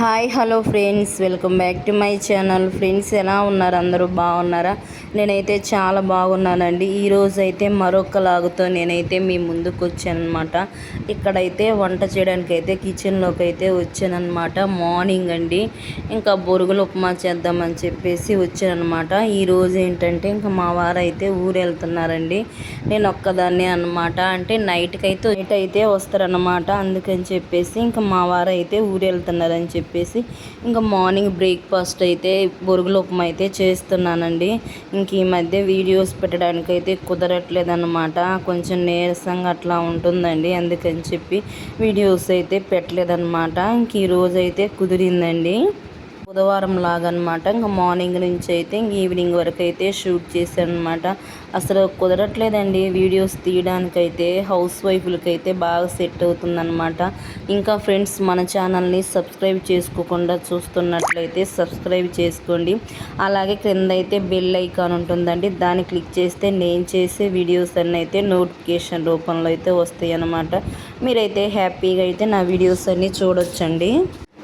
Hi hello friends. Welcome back to my channel. Friends ఎలా ఉన్నారు? అందరూ బాగున్నారా? నేనైతే చాలా బాగున్నానండి. ఈరోజు అయితే మరొక లాగుతో నేనైతే మీ ముందుకు వచ్చానమాట ఇక్కడైతే వంట చేయడానికి అయితే కిచెన్లోకి అయితే వచ్చానమాట మార్నింగ్ అండి. ఇంకా బొరుగులు ఉప్మా చేద్దామని చెప్పేసి వచ్చానమాట ఈరోజు ఏంటంటే ఇంకా మా వారు అయితే ఊరు వెళ్తున్నారండి నేను ఒక్కదాన్నే అనమాట అంటే నైట్కి అయితే నైట్ అయితే వస్తారనమాట అందుకని చెప్పేసి ఇంకా మా వారు అయితే ఊరు వెళ్తున్నారని చెప్పేసి ఇంకా మార్నింగ్ బ్రేక్ఫాస్ట్ అయితే బొరుగుల ఉప్మా అయితే చేస్తున్నానండి. ఇంక ఈ మధ్య వీడియోస్ పెట్టడానికి అయితే కుదరట్లేదు అనమాట కొంచెం నీరసంగా అట్లా ఉంటుందండి. అందుకని చెప్పి వీడియోస్ అయితే పెట్టలేదన్నమాట. ఇంక ఈరోజు అయితే కుదిరిందండి. బుధవారం లాగా అనమాట ఇంకా మార్నింగ్ నుంచి అయితే ఇంక ఈవినింగ్ వరకు అయితే షూట్ చేశాను అనమాట అసలు కుదరట్లేదండి వీడియోస్ తీయడానికైతే హౌస్ వైఫ్లకి అయితే బాగా సెట్ అవుతుందన్నమాట ఇంకా ఫ్రెండ్స్ మన ఛానల్ని సబ్స్క్రైబ్ చేసుకోకుండా చూస్తున్నట్లయితే సబ్స్క్రైబ్ చేసుకోండి. అలాగే క్రింద అయితే బెల్ ఐకాన్ ఉంటుందండి. దాన్ని క్లిక్ చేస్తే నేను చేసే వీడియోస్ అన్నీ అయితే నోటిఫికేషన్ రూపంలో అయితే వస్తాయి అన్నమాట మీరైతే హ్యాపీగా అయితే నా వీడియోస్ అన్నీ చూడొచ్చండి.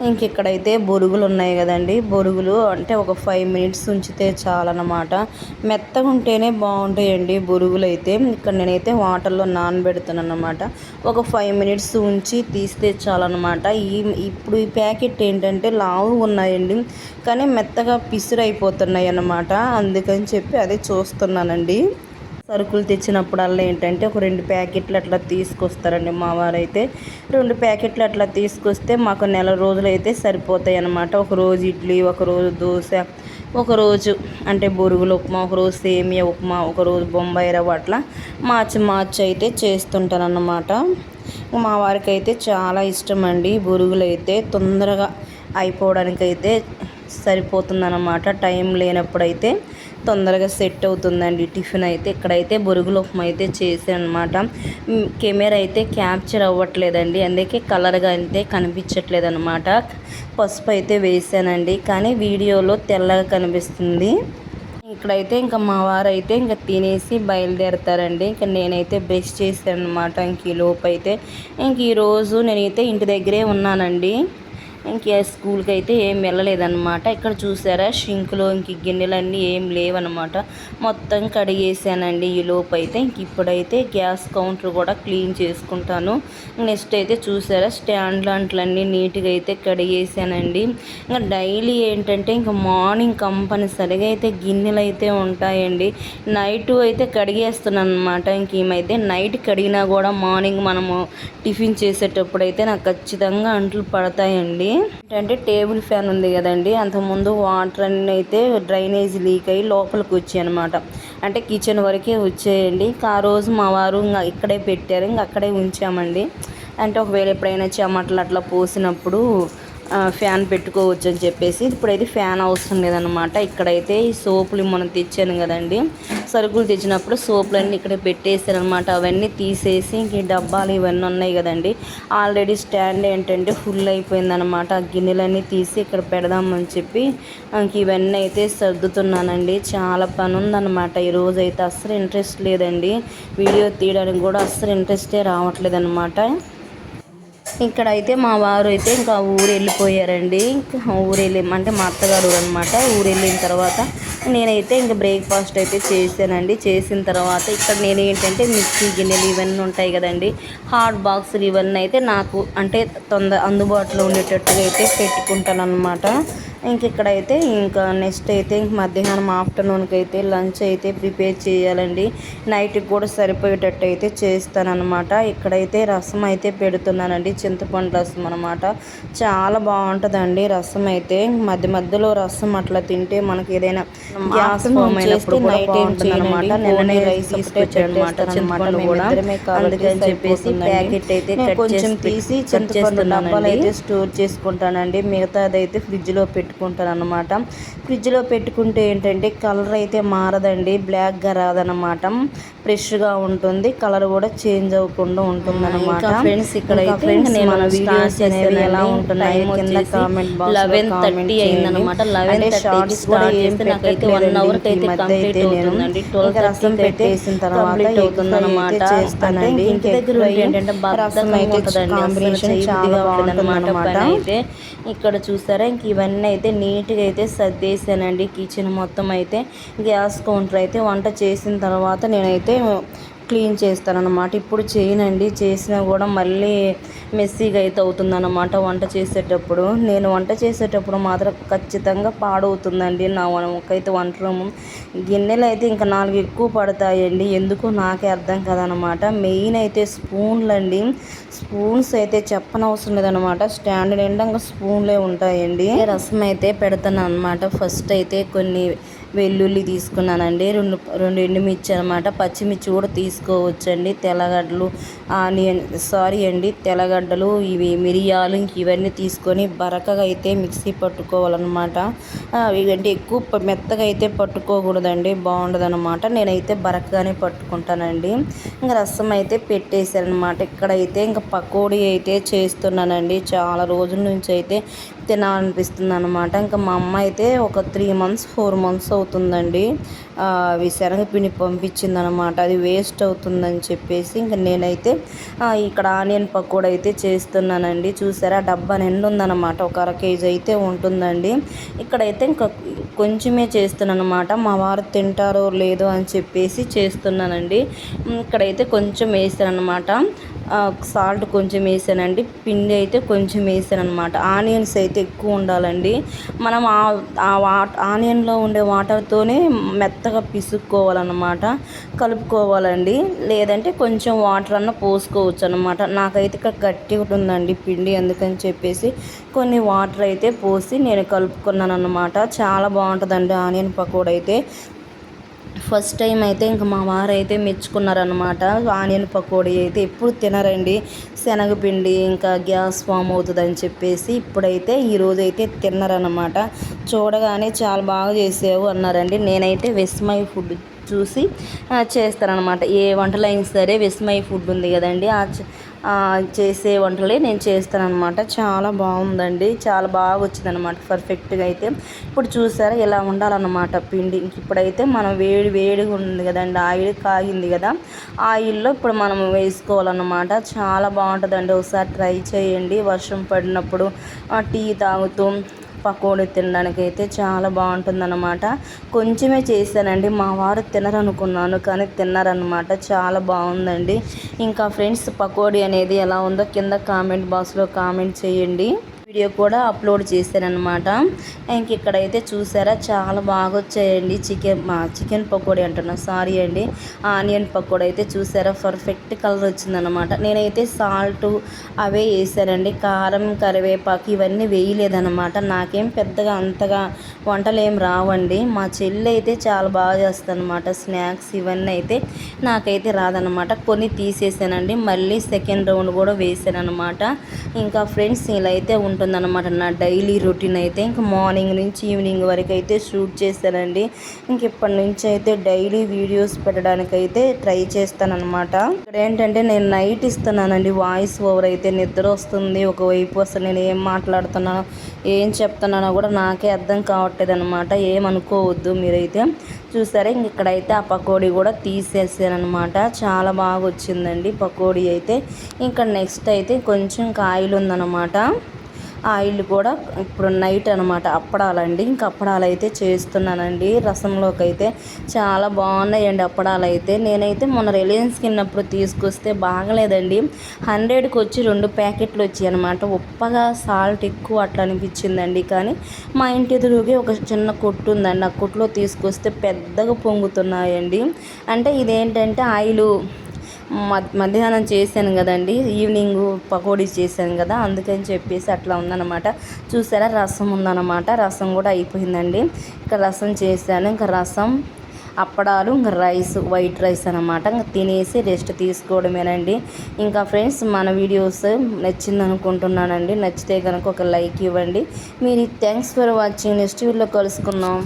ఇంక ఇక్కడైతే బొరుగులు ఉన్నాయి కదండి. బొరుగులు అంటే ఒక ఫైవ్ మినిట్స్ ఉంచితే చాలన్నమాట. మెత్తగా ఉంటేనే బాగుంటాయండి బొరుగులు అయితే ఇక్కడ నేనైతే వాటర్లో నానబెడుతున్నాను అనమాట ఒక ఫైవ్ మినిట్స్ ఉంచి తీస్తే చాలన్నమాట. ఈ ఇప్పుడు ఈ ప్యాకెట్ ఏంటంటే లావు ఉన్నాయండి. కానీ మెత్తగా పిసిరైపోతున్నాయి అన్నమాట అందుకని చెప్పి అదే చూస్తున్నానండి. సరుకులు తెచ్చినప్పుడల్లా ఏంటంటే ఒక రెండు ప్యాకెట్లు అట్లా తీసుకొస్తారండి మా వారైతే. రెండు ప్యాకెట్లు అట్లా తీసుకొస్తే మాకు నెల రోజులు అయితే సరిపోతాయి అన్నమాట. ఒక రోజు ఇడ్లీ ఒక రోజు దోశ ఒకరోజు అంటే బొరుగులు ఉప్మా ఒకరోజు సేమియా ఉప్మా ఒకరోజు బొంబాయి రవ్వ అట్లా మార్చి మార్చి అయితే చేస్తుంటాను అన్నమాట మా వారికి అయితే చాలా ఇష్టం అండి బొరుగులు అయితే తొందరగా అయిపోవడానికి అయితే సరిపోతుందన్నమాట. టైం లేనప్పుడైతే తొందరగా సెట్ అవుతుందండి టిఫిన్ అయితే. ఇక్కడైతే బొరుగులు ఉప్మా అయితే చేసాను అనమాట కెమెరా అయితే క్యాప్చర్ అవ్వట్లేదండి. అందుకే కలర్గా అయితే కనిపించట్లేదు అనమాట పసుపు అయితే వేసానండి కానీ వీడియోలో తెల్లగా కనిపిస్తుంది. ఇక్కడైతే ఇంకా మా వారు అయితే ఇంకా తినేసి బయలుదేరతారండి. ఇంకా నేనైతే బ్రష్ చేశాను అనమాట ఇంక ఈ లోపు అయితే ఇంక ఈరోజు నేనైతే ఇంటి దగ్గరే ఉన్నానండి. ఇంక స్కూల్కి అయితే ఏం వెళ్ళలేదన్నమాట. ఇక్కడ చూసారా? షింక్లో ఇంక గిన్నెలన్నీ ఏం లేవన్నమాట. మొత్తం కడిగేసానండి ఈ లోపు అయితే ఇంక ఇప్పుడైతే గ్యాస్ కౌంటర్ కూడా క్లీన్ చేసుకుంటాను. నెక్స్ట్ అయితే చూసారా? స్టాండ్ లాంటివన్నీ నీట్గా అయితే కడిగేసానండి. ఇంకా డైలీ ఏంటంటే ఇంకా మార్నింగ్ కంపల్సరిగా అయితే గిన్నెలు అయితే ఉంటాయండి. నైట్ అయితే కడిగేస్తున్నాను అనమాట ఇంక ఏమైతే నైట్ కడిగినా కూడా మార్నింగ్ మనము టిఫిన్ చేసేటప్పుడు అయితే నాకు ఖచ్చితంగా అంట్లు పడతాయండి. ఏంటంటే టేబుల్ ఫ్యాన్ ఉంది కదండి. అంతకుముందు వాటర్ అన్నీ అయితే డ్రైనేజ్ లీక్ అయ్యి లోపలికి వచ్చాయి అనమాట అంటే కిచెన్ వరకే వచ్చేయండి. ఆ రోజు మా వారు ఇంకా ఇక్కడే పెట్టారు. ఇంకా అక్కడే ఉంచామండి. అంటే ఒకవేళ ఎప్పుడైనా చెమటలు అట్లా పోసినప్పుడు ఫ్యాన్ పెట్టుకోవచ్చు అని చెప్పేసి ఇప్పుడైతే ఫ్యాన్ అవసరం లేదనమాట ఇక్కడైతే ఈ సోపులు మనం తెచ్చాను కదండి. సరుకులు తెచ్చినప్పుడు సోపులన్నీ ఇక్కడ పెట్టేసారనమాట అవన్నీ తీసేసి ఇంక డబ్బాలు ఇవన్నీ ఉన్నాయి కదండి. ఆల్రెడీ స్టాండ్ ఏంటంటే ఫుల్ అయిపోయిందనమాట ఆ గిన్నెలన్నీ తీసి ఇక్కడ పెడదామని చెప్పి ఇంక ఇవన్నీ అయితే సర్దుతున్నానండి. చాలా పని ఉందన్నమాట ఈరోజు అయితే అస్సలు ఇంట్రెస్ట్ లేదండి. వీడియో తీయడానికి కూడా అస్సలు ఇంట్రెస్టే రావట్లేదు అనమాట ఇక్కడ అయితే మా వారు అయితే ఇంకా ఊరు వెళ్ళిపోయారండి ఇంకా ఊరు వెళ్ళి అంటే మా అత్తగారు అనమాట ఊరు వెళ్ళిన తర్వాత నేనైతే ఇంకా బ్రేక్ఫాస్ట్ అయితే చేశానండి. చేసిన తర్వాత ఇక్కడ నేను ఏంటంటే మిక్సీ గిన్నెలు ఇవన్నీ ఉంటాయి కదండి. హాట్ బాక్సులు ఇవన్నీ అయితే నాకు అంటే తొందర అందుబాటులో ఉండేటట్టుగా అయితే పెట్టుకుంటాను అనమాట ఇంక ఇక్కడైతే ఇంకా నెక్స్ట్ అయితే ఇంక మధ్యాహ్నం ఆఫ్టర్నూన్కి అయితే లంచ్ అయితే ప్రిపేర్ చేయాలండి. నైట్కి కూడా సరిపోయేటట్టు అయితే చేస్తానన్నమాట. ఇక్కడైతే రసం అయితే పెడుతున్నానండి. చింతపండు రసం అనమాట చాలా బాగుంటుందండి రసం అయితే. మధ్య మధ్యలో రసం అట్లా తింటే మనకి ఏదైనా గ్యాస్ ఫామ్ అయినప్పుడు నైట్ ఏం చేయనమాట నిన్ననే రైస్ తీసుకొచ్చాడనమాట చింతపండు కూడా అందుకని చెప్పేసి ప్యాకెట్ అయితే కొంచెం తీసి చింతపండు డబ్బాలు అయితే స్టోర్ చేసుకుంటానండి. మిగతాది అయితే ఫ్రిడ్జ్లో పెట్టు పెట్టుకుంటాను అనమాట ఫ్రిడ్జ్లో పెట్టుకుంటే ఏంటంటే కలర్ అయితే మారదండి. బ్లాక్గా రాదనమాట ఫ్రెష్గా ఉంటుంది. కలర్ కూడా చేంజ్ అవ్వకుండా ఉంటుంది అనమాట ఫ్రెండ్స్ ఇక్కడ మన వీడియోస్ అనేవి ఎలా. ఉంటున్నాయి కింద కామెంట్ బాక్స్ 11:30 అయిందన్నమాట. 11:30 కి start చేస్తే నాకైతే one hour కి అయితే complete అవుతుందండి. 12:30 కి అయితే పెట్టేసిన తర్వాత. చేస్తానండి. ఇంటి దగ్గర ఏంటంటే రసం కాంబినేషన్ చాలా బాగుంటుంది పని అయితే. ఇక్కడ చూసారా ఇంక ఇవన్నీ అయితే నీట్గా అయితే సర్దేశానండి. కిచెన్ మొత్తం అయితే గ్యాస్ కౌంటర్ అయితే వంట చేసిన తర్వాత నేనైతే క్లీన్ చేస్తానన్నమాట. ఇప్పుడు చేయనండి. చేసినా కూడా మళ్ళీ మెస్సీగా అయితే అవుతుందన్నమాట వంట చేసేటప్పుడు. నేను వంట చేసేటప్పుడు మాత్రం ఖచ్చితంగా పాడవుతుందండి నా ఒకైతే వంట రూమ్ గిన్నెలు అయితే ఇంకా నాలుగు ఎక్కువ పడతాయండి. ఎందుకో నాకే అర్థం కాదనమాట మెయిన్ అయితే స్పూన్లు అండి. స్పూన్స్ అయితే చెప్పనవసరం లేదనమాట స్టాండర్డ్ నిండా స్పూన్లే ఉంటాయండి. రసం అయితే పెడతాను అనమాట ఫస్ట్ అయితే కొన్ని వెల్లుల్లి తీసుకున్నానండి. రెండు రెండు ఎండుమిర్చి అనమాట పచ్చిమిర్చి కూడా తీసుకోవచ్చండి. తెల్లగడ్డలు ఆనియన్ సారీ అండి తెల్లగడ్డలు ఇవి మిరియాలు ఇంక ఇవన్నీ తీసుకొని బరకగా అయితే మిక్సీ పట్టుకోవాలన్నమాట. ఇవంటే ఎక్కువ మెత్తగా అయితే పట్టుకోకూడదండి బాగుండదు అనమాట నేనైతే బరకగానే పట్టుకుంటానండి. ఇంకా రసం అయితే పెట్టేశారనమాట ఇక్కడైతే ఇంకా పకోడీ అయితే చేస్తున్నానండి. చాలా రోజుల నుంచి అయితే తినాలనిపిస్తుంది అనమాట ఇంకా మా అమ్మ అయితే ఒక త్రీ మంత్స్ ఫోర్ మంత్స్ అవుతుందండి. అవి శనగపిండి పంపించింది అనమాట అది వేస్ట్ అవుతుందని చెప్పేసి ఇంకా నేనైతే ఇక్కడ ఆనియన్ పకోడా అయితే చేస్తున్నానండి. చూసారా? డబ్బా నిండు ఉందన్నమాట. ఒక అర కేజీ అయితే ఉంటుందండి. ఇక్కడైతే ఇంకా కొంచెమే చేస్తున్నాను అనమాట మా వారు తింటారో లేదో అని చెప్పేసి చేస్తున్నానండి. ఇక్కడైతే కొంచెం వేసాను అనమాట సాల్ట్ కొంచెం వేసానండి. పిండి అయితే కొంచెం వేసాను అనమాట ఆనియన్స్ అయితే ఎక్కువ ఉండాలండి. మనం ఆ ఆ వాట్ ఆనియన్లో ఉండే వాటర్తోనే మెత్తగా పిసుక్కోవాలన్నమాట. కలుపుకోవాలండి. లేదంటే కొంచెం వాటర్ అన్న పోసుకోవచ్చు అనమాట నాకైతే ఇక్కడ గట్టిగా ఉందండి పిండి అందుకని చెప్పేసి కొన్ని వాటర్ అయితే పోసి నేను కలుపుకున్నాను అనమాట చాలా బాగుంటుందండి ఆనియన్ పకోడ అయితే ఫస్ట్ టైం అయితే ఇంకా మా వారు అయితే మెచ్చుకున్నారనమాట ఆనియన్ పకోడీ అయితే ఎప్పుడు తినరండి. శనగపిండి ఇంకా గ్యాస్ ఫామ్ అవుతుందని చెప్పేసి ఇప్పుడైతే ఈరోజు అయితే తిన్నారనమాట చూడగానే చాలా బాగా చేసావు అన్నారండి. నేనైతే విస్మై ఫుడ్ చూసి చేస్తారనమాట చేస్తానన్నమాట. ఏ వంటలు అయినా సరే విస్మై ఫుడ్ ఉంది కదండి. ఆ, చేసే వంటలే నేను చేస్తానన్నమాట. చాలా బాగుందండి. చాలా బాగా వచ్చిందనమాట పర్ఫెక్ట్గా అయితే. ఇప్పుడు చూసారా ఇలా ఉండాలన్నమాట పిండి. ఇప్పుడైతే మనం వేడి వేడిగా ఉంది కదండి. ఆయిల్ కాగింది కదా. ఆయిల్లో ఇప్పుడు మనం వేసుకోవాలన్నమాట. చాలా బాగుంటుందండి. ఒకసారి ట్రై చేయండి. వర్షం పడినప్పుడు టీ తాగుతూ పకోడీ తినడానికి అయితే చాలా బాగుంటుందన్నమాట. కొంచెమే చేశానండి. మా వారు తినరనుకున్నాను కానీ తిన్నారనమాట చాలా బాగుందండి. ఇంకా ఫ్రెండ్స్ పకోడీ అనేది ఎలా ఉందో కింద కామెంట్ బాక్స్లో కామెంట్ చేయండి. వీడియో కూడా అప్లోడ్ చేశానమాట ఇంక ఇక్కడైతే చూసారా చాలా బాగా వచ్చాయండి చికెన్ మా చికెన్ పకోడీ అంటున్నా సారీ అండి. ఆనియన్ పకోడీ అయితే చూసారా పర్ఫెక్ట్ కలర్ వచ్చిందనమాట నేనైతే సాల్ట్ అవే వేసానండి. కారం కరివేపాకు ఇవన్నీ వేయలేదన్నమాట. నాకేం పెద్దగా అంతగా వంటలు ఏం రావండి. మా చెల్లి అయితే చాలా బాగా చేస్తానమాట స్నాక్స్ ఇవన్నీ అయితే నాకైతే రాదనమాట కొన్ని తీసేసానండి. మళ్ళీ సెకండ్ రౌండ్ కూడా వేసానమాట ఇంకా ఫ్రెండ్స్ ఇలా అయితే ఉంటుందన్నమాట. నా డైలీ రొటీన్ అయితే ఇంకా మార్నింగ్ నుంచి ఈవినింగ్ వరకు అయితే షూట్ చేస్తానండి. ఇంక ఇప్పటి నుంచి అయితే డైలీ వీడియోస్ పెట్టడానికి అయితే ట్రై చేస్తానన్నమాట. ఇక్కడ ఏంటంటే నేను నైట్ ఇస్తున్నానండి. వాయిస్ ఓవర్ అయితే నిద్ర వస్తుంది. ఒకవైపు అసలు నేను ఏం మాట్లాడుతున్నానో ఏం చెప్తున్నానో కూడా నాకే అర్థం కావట్లేదు అనమాట ఏమనుకోవద్దు మీరైతే. చూసారా? ఇంక ఇక్కడైతే ఆ పకోడీ కూడా తీసేసానమాట చాలా బాగా వచ్చిందండి పకోడీ అయితే. ఇంకా నెక్స్ట్ అయితే కొంచెం కాయలు ఉందన్నమాట ఆయిల్ కూడా ఇప్పుడు నైట్ అనమాట అప్పడాలండి. ఇంకా అప్పడాలు అయితే చేస్తున్నానండి. రసంలోకి అయితే చాలా బాగున్నాయండి అప్పడాలు అయితే నేనైతే మొన్న రిలయన్స్కి వెళ్ళినప్పుడు తీసుకొస్తే బాగలేదండి. హండ్రెడ్కి వచ్చి రెండు ప్యాకెట్లు వచ్చాయి అనమాట ఉప్పగా సాల్ట్ ఎక్కువ అట్లా అనిపించిందండి. కానీ మా ఇంటి ఎదురుగే ఒక చిన్న కొట్టు ఉందండి. ఆ కొట్టులో తీసుకొస్తే పెద్దగా పొంగుతున్నాయండి. అంటే ఇదేంటంటే ఆయిల్ మధ్యాహ్నం చేశాను కదండి. ఈవినింగ్ పకోడీ చేశాను కదా అందుకని చెప్పేసి అట్లా ఉందన్నమాట. చూసారా? రసం ఉందన్నమాట. రసం కూడా అయిపోయిందండి. ఇంకా రసం చేశాను. ఇంకా రసం అప్పడాలు ఇంకా రైస్ వైట్ రైస్ అనమాట ఇంకా తినేసి రెస్ట్ తీసుకోవడమేనండి. ఇంకా ఫ్రెండ్స్ మన వీడియోస్ నచ్చింది అనుకుంటున్నానండి నచ్చితే కనుక ఒక లైక్ ఇవ్వండి. మీరు థ్యాంక్స్ ఫర్ వాచింగ్. నెక్స్ట్ వీడియోలో కలుసుకుందాం.